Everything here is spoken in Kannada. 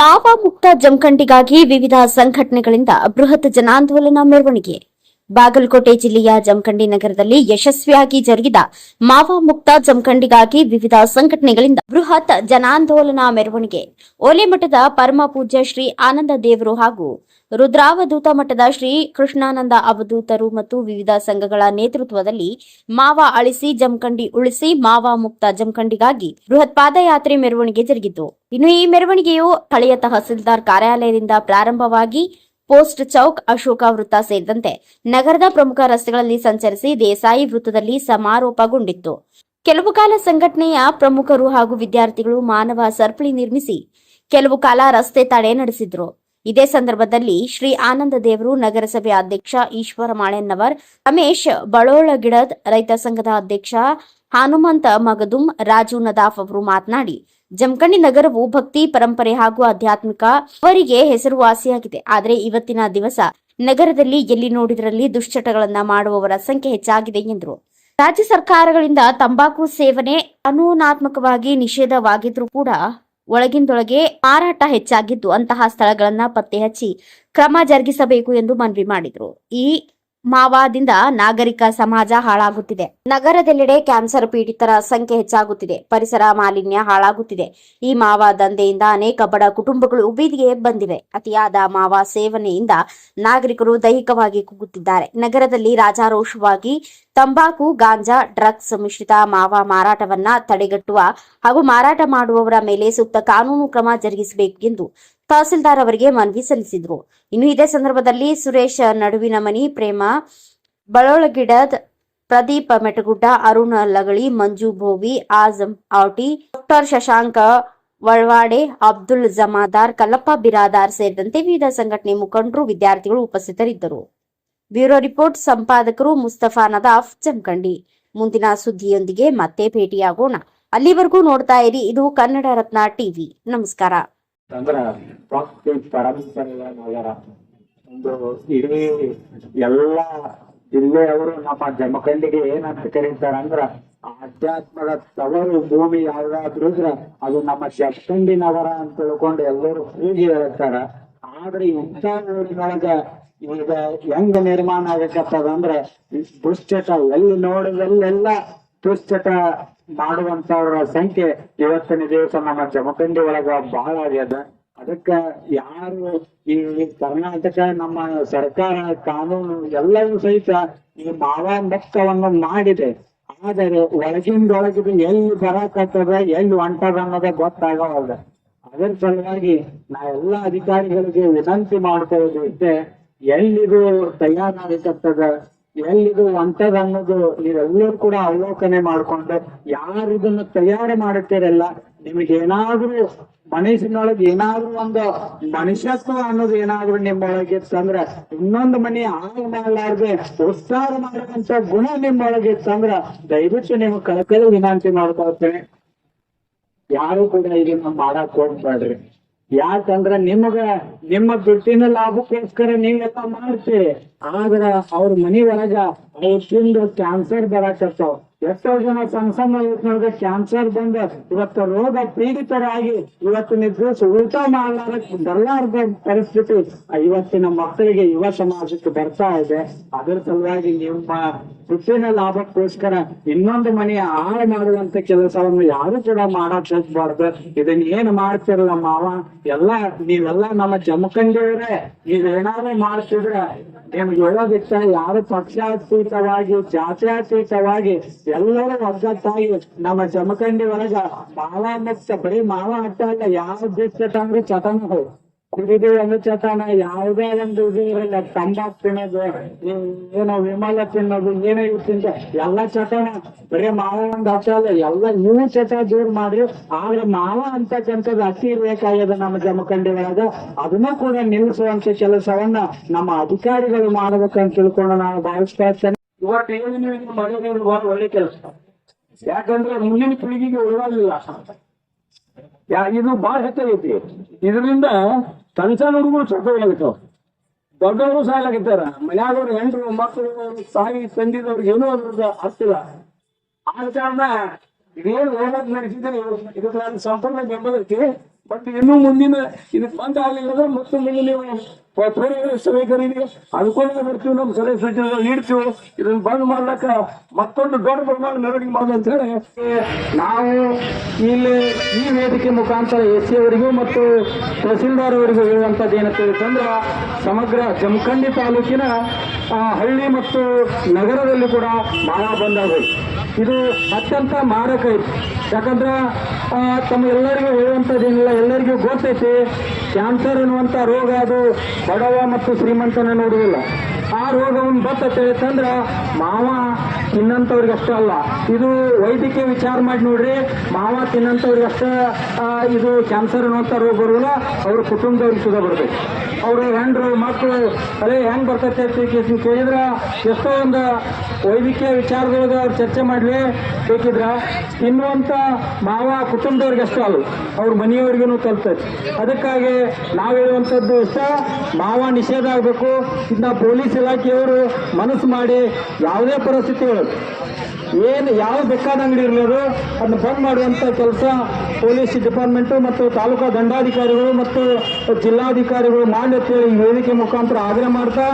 ಮಾವ ಮುಕ್ತ ಜಮಖಂಡಿಗಾಗಿ ವಿವಿಧ ಸಂಘಟನೆಗಳಿಂದ ಬೃಹತ್ ಜನಾಂದೋಲನ ಮೆರವಣಿಗೆ. ಬಾಗಲಕೋಟೆ ಜಿಲ್ಲೆಯ ಜಮಖಂಡಿ ನಗರದಲ್ಲಿ ಯಶಸ್ವಿಯಾಗಿ ಜರುಗಿದ ಮಾವ ಮುಕ್ತ ಜಮಖಂಡಿಗಾಗಿ ವಿವಿಧ ಸಂಘಟನೆಗಳಿಂದ ಬೃಹತ್ ಜನಾಂದೋಲನ ಮೆರವಣಿಗೆ. ಓಲೆಮಠದ ಪರಮ ಪೂಜ್ಯ ಶ್ರೀ ಆನಂದ ದೇವರು ಹಾಗೂ ರುದ್ರಾವಧೂತ ಮಠದ ಶ್ರೀ ಕೃಷ್ಣಾನಂದ ಅವಧೂತರು ಮತ್ತು ವಿವಿಧ ಸಂಘಗಳ ನೇತೃತ್ವದಲ್ಲಿ ಮಾವ ಅಳಿಸಿ ಜಮಖಂಡಿ ಉಳಿಸಿ ಮಾವ ಮುಕ್ತ ಜಮಖಂಡಿಗಾಗಿ ಬೃಹತ್ ಪಾದಯಾತ್ರೆ ಮೆರವಣಿಗೆ ಜರುಗಿತು. ಇನ್ನು ಈ ಮೆರವಣಿಗೆಯು ಹಳೆಯ ತಹಸೀಲ್ದಾರ್ ಕಾರ್ಯಾಲಯದಿಂದ ಪ್ರಾರಂಭವಾಗಿ ಪೋಸ್ಟ್ ಚೌಕ್ ಅಶೋಕ ವೃತ್ತ ಸೇರಿದಂತೆ ನಗರದ ಪ್ರಮುಖ ರಸ್ತೆಗಳಲ್ಲಿ ಸಂಚರಿಸಿ ದೇಸಾಯಿ ವೃತ್ತದಲ್ಲಿ ಸಮಾರೋಪಗೊಂಡಿತ್ತು. ಕೆಲವು ಕಾಲ ಸಂಘಟನೆಯ ಪ್ರಮುಖರು ಹಾಗೂ ವಿದ್ಯಾರ್ಥಿಗಳು ಮಾನವ ಸರಪಳಿ ನಿರ್ಮಿಸಿ, ಕೆಲವು ಕಾಲ ರಸ್ತೆ ತಡೆ ನಡೆಸಿದ್ರು. ಇದೇ ಸಂದರ್ಭದಲ್ಲಿ ಶ್ರೀ ಆನಂದ ದೇವರು ನಗರಸಭೆ ಅಧ್ಯಕ್ಷ ಈಶ್ವರ ಮಾಳೆನ್ನವರ್ ರಮೇಶ್ ಬಳೋಳಗಿಡದ್ ರೈತ ಸಂಘದ ಅಧ್ಯಕ್ಷ ಹನುಮಂತ ಮಗದುಂ, ರಾಜು ನದಾಫ್ ಅವರು ಮಾತನಾಡಿ, ಜಮಖಂಡಿ ನಗರವು ಭಕ್ತಿ, ಪರಂಪರೆ ಹಾಗೂ ಆಧ್ಯಾತ್ಮಿಕ ಅವರಿಗೆ ಹೆಸರುವಾಸಿಯಾಗಿದೆ. ಆದರೆ ಇವತ್ತಿನ ದಿವಸ ನಗರದಲ್ಲಿ ಎಲ್ಲಿ ನೋಡಿದರಲ್ಲಿ ದುಶ್ಚಟಗಳನ್ನ ಮಾಡುವವರ ಸಂಖ್ಯೆ ಹೆಚ್ಚಾಗಿದೆ ಎಂದರು. ರಾಜ್ಯ ಸರ್ಕಾರಗಳಿಂದ ತಂಬಾಕು ಸೇವನೆ ಕಾನೂನಾತ್ಮಕವಾಗಿ ನಿಷೇಧವಾಗಿದ್ರೂ ಕೂಡ ಒಳಗಿಂದೊಳಗೆ ಮಾರಾಟ ಹೆಚ್ಚಾಗಿದ್ದು ಅಂತಹ ಸ್ಥಳಗಳನ್ನ ಪತ್ತೆ ಹಚ್ಚಿ ಕ್ರಮ ಜರುಗಿಸಬೇಕು ಎಂದು ಮನವಿ ಮಾಡಿದರು. ಈ ಮಾವಾದಿಂದ ನಾಗರಿಕ ಸಮಾಜ ಹಾಳಾಗುತ್ತಿದೆ. ನಗರದೆಲ್ಲೆಡೆ ಕ್ಯಾನ್ಸರ್ ಪೀಡಿತರ ಸಂಖ್ಯೆ ಹೆಚ್ಚಾಗುತ್ತಿದೆ. ಪರಿಸರ ಮಾಲಿನ್ಯ ಹಾಳಾಗುತ್ತಿದೆ. ಈ ಮಾವ ದಂಧೆಯಿಂದ ಅನೇಕ ಬಡ ಕುಟುಂಬಗಳು ಬೀದಿಗೆ ಬಂದಿವೆ. ಅತಿಯಾದ ಮಾವ ಸೇವನೆಯಿಂದ ನಾಗರಿಕರು ದೈಹಿಕವಾಗಿ ಕುಗ್ಗುತ್ತಿದ್ದಾರೆ. ನಗರದಲ್ಲಿ ರಾಜಾರೋಷವಾಗಿ ತಂಬಾಕು, ಗಾಂಜಾ, ಡ್ರಗ್ಸ್ ಮಿಶ್ರಿತ ಮಾವ ಮಾರಾಟವನ್ನ ತಡೆಗಟ್ಟುವ ಹಾಗೂ ಮಾರಾಟ ಮಾಡುವವರ ಮೇಲೆ ಸೂಕ್ತ ಕಾನೂನು ಕ್ರಮ ಜರುಗಿಸಬೇಕು ಎಂದು ತಹಸೀಲ್ದಾರ್ ಅವರಿಗೆ ಮನವಿ ಸಲ್ಲಿಸಿದ್ರು. ಇನ್ನು ಇದೇ ಸಂದರ್ಭದಲ್ಲಿ ಸುರೇಶ್ ನಡುವಿನ ಮನಿ, ಪ್ರೇಮ ಬಳೊಳಗಿಡದ್ ಪ್ರದೀಪ್ ಮೆಟಗುಡ್ಡ, ಅರುಣ್ ಲಗಳಿ ಮಂಜು ಭೋವಿ, ಆಜಂ ಔಟಿ ಡಾಕ್ಟರ್ ಶಶಾಂಕ ವಳ್ವಾಡೆ, ಅಬ್ದುಲ್ ಜಮಾದಾರ್, ಕಲ್ಲಪ್ಪ ಬಿರಾದಾರ್ ಸೇರಿದಂತೆ ವಿವಿಧ ಸಂಘಟನೆ ಮುಖಂಡರು, ವಿದ್ಯಾರ್ಥಿಗಳು ಉಪಸ್ಥಿತರಿದ್ದರು. ಬ್ಯೂರೋ ರಿಪೋರ್ಟ್, ಸಂಪಾದಕರು ಮುಸ್ತಫಾ ನದಾಫ್, ಜಮಖಂಡಿ. ಮುಂದಿನ ಸುದ್ದಿಯೊಂದಿಗೆ ಮತ್ತೆ ಭೇಟಿಯಾಗೋಣ. ಅಲ್ಲಿವರೆಗೂ ನೋಡ್ತಾ ಇರಿ, ಇದು ಕನ್ನಡ ರತ್ನ ಟಿವಿ. ನಮಸ್ಕಾರ. ಅಂದ್ರ ಪರಂಪರೆಯ ನಗರ ಒಂದು ಇಡೀ ಎಲ್ಲ ಇಲ್ಲೇ ಅವರು ನಮ್ಮ ಜಮಖಂಡಿಗೆ ಏನಂತ ಕರೀತಾರ ಅಂದ್ರ ಆಧ್ಯಾತ್ಮದ ತವರು ಭೂಮಿ ಯಾವ್ದಾದ್ರು ಅದು ನಮ್ಮ ಶಕ್ತಂಡಿನವರ ಅಂತ ತಿಳ್ಕೊಂಡು ಎಲ್ಲರೂ ಪೂಜೆ ಹೇಳ್ತಾರ. ಆದ್ರೆ ಇಂಥ ಊರಿನೊಳಗ ಈಗ ಹೆಂಗ ನಿರ್ಮಾಣ ಆಗಕತ್ತದಂದ್ರ ದುಶ್ಚಟ ಎಲ್ಲಿ ನೋಡಿದಲ್ಲೆಲ್ಲ ದುಶ್ಚಟ ಮಾಡುವಂತವ್ರ ಸಂಖ್ಯೆ ಇವತ್ತಿನ ದಿವಸ ನಮ್ಮ ಜಮಖಂಡಿ ಒಳಗ ಬಹಳ ಆಗ್ಯದ. ಅದಕ್ಕ ಯಾರು ಈ ಕರ್ನಾಟಕ ನಮ್ಮ ಸರ್ಕಾರ ಕಾನೂನು ಎಲ್ಲವೂ ಸಹಿತ ಈ ಮಾವ ಮುಕ್ತವನ್ನು ಮಾಡಿದೆ. ಆದರೆ ಒಳಗಿಂದೊಳಗಿದು ಎಲ್ಲಿ ಬರಕತ್ತದ ಎಲ್ಲಿ ಹೊಂಟದ ಅನ್ನೋದೇ ಗೊತ್ತಾಗವಲ್ದ. ಅದರ ಸಲುವಾಗಿ ನಾ ಎಲ್ಲಾ ಅಧಿಕಾರಿಗಳಿಗೆ ವಿನಂತಿ ಮಾಡ್ಕೊಳ್ಳೋದು ಇಷ್ಟೇ ಎಲ್ಲಿದು ತಯಾರಾಗಕತ್ತದ ಎಲ್ಲಿದು ಅಂತದ ಅನ್ನೋದು ನೀವೆಲ್ಲರೂ ಕೂಡ ಅವಲೋಕನೆ ಮಾಡ್ಕೊಂಡು ಯಾರು ಇದನ್ನು ತಯಾರಿ ಮಾಡುತ್ತೀರಲ್ಲ, ನಿಮಗೆ ಏನಾದ್ರೂ ಮನಸ್ಸಿನೊಳಗೆ ಏನಾದ್ರೂ ಒಂದು ಮನುಷ್ಯತ್ವ ಅನ್ನೋದು ಏನಾದ್ರೂ ನಿಮ್ಮೊಳಗೆ ಇತ್ತಂದ್ರ, ಇನ್ನೊಂದು ಮನೆ ಹಾಳು ಮಾಡಲಾರ್ದೆ ಉತ್ಸಾಹ ಮಾಡುವಂತ ಗುಣ ನಿಮ್ಮೊಳಗೆ ಇತ್ತಂದ್ರ, ದಯವಿಟ್ಟು ನೀವು ಕಳಕಳಿ ವಿನಂತಿ ಮಾಡ್ಕೊಳ್ತೇನೆ ಯಾರು ಕೂಡ ಇದನ್ನ ಮಾಡಕ್ ಹೋಗ್ಬೇಡ್ರಿ ಯಾಕಂದ್ರ ನಿಮಗ ನಿಮ್ಮ ದುಡ್ಡಿನ ಲಾಭಕ್ಕೋಸ್ಕರ ನೀವೆಲ್ಲ ಮಾಡ್ತೀರಿ. ಆದ್ರ ಅವ್ರ ಮನಿ ಒಳಗ ಅವ್ರ ತಿಂದು ಕ್ಯಾನ್ಸರ್ ಬರಾಕತ್ತಾವ ಎಷ್ಟೋ ಜನ ಸಣ್ಣ ಸಣ್ಣ ವಯಸ್ಸಿನೊಳಗ ಕ್ಯಾನ್ಸರ್ ಬಂದ ಇವತ್ತು ರೋಗ ಪೀಡಿತರಾಗಿ ಇವತ್ತಿನ ದಿವಸ ಊಟ ಮಾಡ್ಲಾರಕ್ ಬರ್ಲಾರ್ದ ಪರಿಸ್ಥಿತಿ. ಇವತ್ತಿನ ಮಕ್ಕಳಿಗೆ ಯುವ ಸಮಾಜಕ್ಕೆ ಬರ್ತಾ ಇದೆ. ಅದರ ಸಲುವಾಗಿ ನಿಮ್ಮ ದುಡ್ಡಿನ ಲಾಭಕ್ಕೋಸ್ಕರ ಇನ್ನೊಂದು ಮನೆ ಹಾಳು ಮಾಡುವಂತ ಕೆಲಸವನ್ನು ಯಾರು ಕೂಡ ಮಾಡಕ್ ಹೋಗ್ಬಾರ್ದು ಇದನ್ನ ಏನ್ ಮಾಡ್ತಿರಲ್ಲ ಮಾವ? ಎಲ್ಲ ನೀವೆಲ್ಲ ನಮ್ಮ ಜಮಖಂಡಿಯವರೇ. ನೀವೇನಾದ್ರೂ ಮಾಡ್ತಿದ್ರೆ ನಿಮ್ಗೆ ಹೇಳೋದಿಕ್ಕ ಯಾರು ಪಕ್ಷಾತೀತವಾಗಿ, ಜಾತ್ಯಾತೀತವಾಗಿ ಎಲ್ಲರೂ ಒಗ್ಗಟ್ಟಾಗಿ ನಮ್ಮ ಜಮಖಂಡಿ ಒಳಗ ಮಾವ ಮುಕ್ತ ಬರೀ ಮಾವ ಅಟ್ಟ ಯಾವ ದಿಕ್ಕ ಚಟನ ಚಟನಗಳು. ಕುಡಿದು ಚಟನ ಯಾವುದೇ ಒಂದು ಇದು ಇರಲ್ಲ, ತಂಬಾಕ್ ತಿನ್ನೋದು, ಏನೋ ವಿಮಲ ತಿನ್ನೋದು, ಏನೋ ಇವು ತಿಂತ ಎಲ್ಲ ಚಟನ ಬರೀ ಮಾವ ಒಂದ್ ಹಚ್ಚ ಅಲ್ಲ, ಎಲ್ಲ ಇವು ಚಟ ದೂರ ಮಾಡ್ರಿ. ಆದ್ರೆ ಮಾವ ಅಂತಕ್ಕಂಥದ್ದು ಅತಿ ಬೇಕಾಗ್ಯದ ನಮ್ಮ ಜಮಖಂಡಿ ಒಳಗ ಅದನ್ನ ಕೂಡ ನಿಲ್ಲಿಸುವಂತ ಕೆಲಸವನ್ನ ನಮ್ಮ ಅಧಿಕಾರಿಗಳು ಮಾಡ್ಬೇಕಂತ ತಿಳ್ಕೊಂಡು ನಾನು ಭಾವಿಸ್ತಾ ಇರ್ತೇನೆ. ಇವತ್ತು ಏನು ಮಾಡೋದು ಬಹಳ ಒಳ್ಳೆ ಕೆಲಸ. ಯಾಕಂದ್ರೆ ಮುಂದಿನ ಪೀಳಿಗೆಗೆ ಉಳಿವಾಗಿಲ್ಲ ಇದು ಬಹಳ ಹೆಚ್ಚಾಗೈತಿ ಇದರಿಂದ ಸಣ್ಣ ಸಣ್ಣ ಹುಡುಗರು ದೊಡ್ಡವರು ದೊಡ್ಡವರು ಸಾಯ್ಲಾಗತ್ತಾರ ಮನ್ಯಾಗವ್ರು ಹೆಂಡ್ರು ಮಕ್ಕಳು ಸಾಯಿ ತಂದಿದವ್ರಿಗೆ ಏನೂ ಅದ್ರದ್ದು ಆಗ್ತಿಲ್ಲ. ಆದ ಕಾರಣ ಇದೇನು ಹೋರಾಟ ನಡೆಸಿದ್ರೆ ಇದಕ್ಕೆ ನಾನು ಸಂಪೂರ್ಣ ಬೆಂಬಲಕ್ಕೆ ಬಟ್ ಇನ್ನೂ ಮುಂದಿನ ಇದಕ್ಕೆ ಬಂದ ಆಗಲಿಲ್ಲ ಮತ್ತೆ ಮುಂದೆ ನೀವು ಸಭೆಕರಿಗೆ ಅನುಕೂಲ ಬರ್ತೀವಿ ನಮ್ಮ ಸಲಹೆ ಸೂಚನೆಗಳು ನೀಡ್ತೀವಿ. ಇದನ್ನು ಬಂದ್ ಮಾಡ್ಲಕ್ಕ ಮತ್ತೊಂದು ದೊಡ್ಡ ಪ್ರಮಾಣ ಮೆರವಣಿಗೆ ಮಾಡೋದು ಅಂತ ಹೇಳಿ. ನಾವು ಇಲ್ಲಿ ಈ ವೇದಿಕೆ ಮುಖಾಂತರ ಎಸ್ ಅವರಿಗೂ ಮತ್ತು ತಹಸೀಲ್ದಾರ್ ಅವರಿಗೂ ಹೇಳುವಂಥದ್ದು ಏನಂತ ಹೇಳಿದ್ರೆ ಸಮಗ್ರ ಜಮಖಂಡಿ ತಾಲೂಕಿನ ಹಳ್ಳಿ ಮತ್ತು ನಗರದಲ್ಲಿ ಕೂಡ ಬಹಳ ಬಂದಾಗಬೇಕು ಇದು ಅತ್ಯಂತ ಮಾರಕ ಐತಿ ಯಾಕಂದ್ರೆ ತಮ್ಮ ಎಲ್ಲರಿಗೂ ಹೇಳುವಂಥದ್ದೇನಿಲ್ಲ ಎಲ್ಲರಿಗೂ ಗೊತ್ತೈತಿ ಕ್ಯಾನ್ಸರ್ ಅನ್ನುವಂಥ ರೋಗ ಅದು ಬಡವ ಮತ್ತು ಶ್ರೀಮಂತನ ನೋಡುವುದಿಲ್ಲ ಆ ರೋಗವನ್ನು ಬರ್ತೈತೆ ಅಂತಂದ್ರೆ ಮಾವ ತಿನ್ನಂಥವ್ರಿಗೆ ಅಷ್ಟೇ ಅಲ್ಲ, ಇದು ವೈದ್ಯಕೀಯ ವಿಚಾರ ಮಾಡಿ ನೋಡ್ರಿ, ಮಾವ ತಿನ್ನಂತವ್ರಿಗಷ್ಟೇ ಇದು ಕ್ಯಾನ್ಸರ್ ಅನ್ನುವಂಥ ರೋಗ ಬರೋಲ್ಲ ಅವ್ರ ಕುಟುಂಬದವ್ರಿಗೆ ಸುಧಾ ಬರ್ತೈತೆ ಅವ್ರ ಹೆಂಡ್ರು ಮಕ್ಕಳು ಅದೇ ಹೆಂಗ್ ಬರ್ತೈತೆ ಅಂತ ಕೇಳಿದ್ರೆ, ಎಷ್ಟೋ ಒಂದು ವೈದ್ಯಕೀಯ ವಿಚಾರದೊಳಗೆ ಅವ್ರು ಚರ್ಚೆ ಮಾಡ್ಲಿ ಬೇಕಿದ್ರ, ತಿನ್ನುವಂತ ಮಾವ ಕುಟುಂಬದವ್ರಿಗೆ ಅಷ್ಟೇ ಅಲ್ಲ, ಅವ್ರ ಮನೆಯವ್ರಿಗೂ ತಲುಪ್ತೈತೆ. ಅದಕ್ಕಾಗಿ ನಾವು ಹೇಳುವಂಥದ್ದು ಇಷ್ಟ, ಮಾವ ನಿಷೇಧ ಆಗಬೇಕು ಇದನ್ನ ಪೊಲೀಸ್ ಇಲಾಖೆಯವರು ಮನಸ್ಸು ಮಾಡಿ ಯಾವುದೇ ಪರಿಸ್ಥಿತಿ ಒಳಗೆ ಏನು ಯಾವ ಬೇಕಾದ ಅಂಗಡಿ ಇರಲಿ ಅದು. ಅದನ್ನ ಬಂದ್ ಮಾಡುವಂತ ಕೆಲಸ ಪೊಲೀಸ್ ಡಿಪಾರ್ಟ್ಮೆಂಟು ಮತ್ತು ತಾಲೂಕಾ ದಂಡಾಧಿಕಾರಿಗಳು ಮತ್ತು ಜಿಲ್ಲಾಧಿಕಾರಿಗಳು ಮಾಡಿ ಅಂತೇಳಿ ವೇದಿಕೆ ಮುಖಾಂತರ ಆಗ್ರಹ ಮಾಡ್ತಾ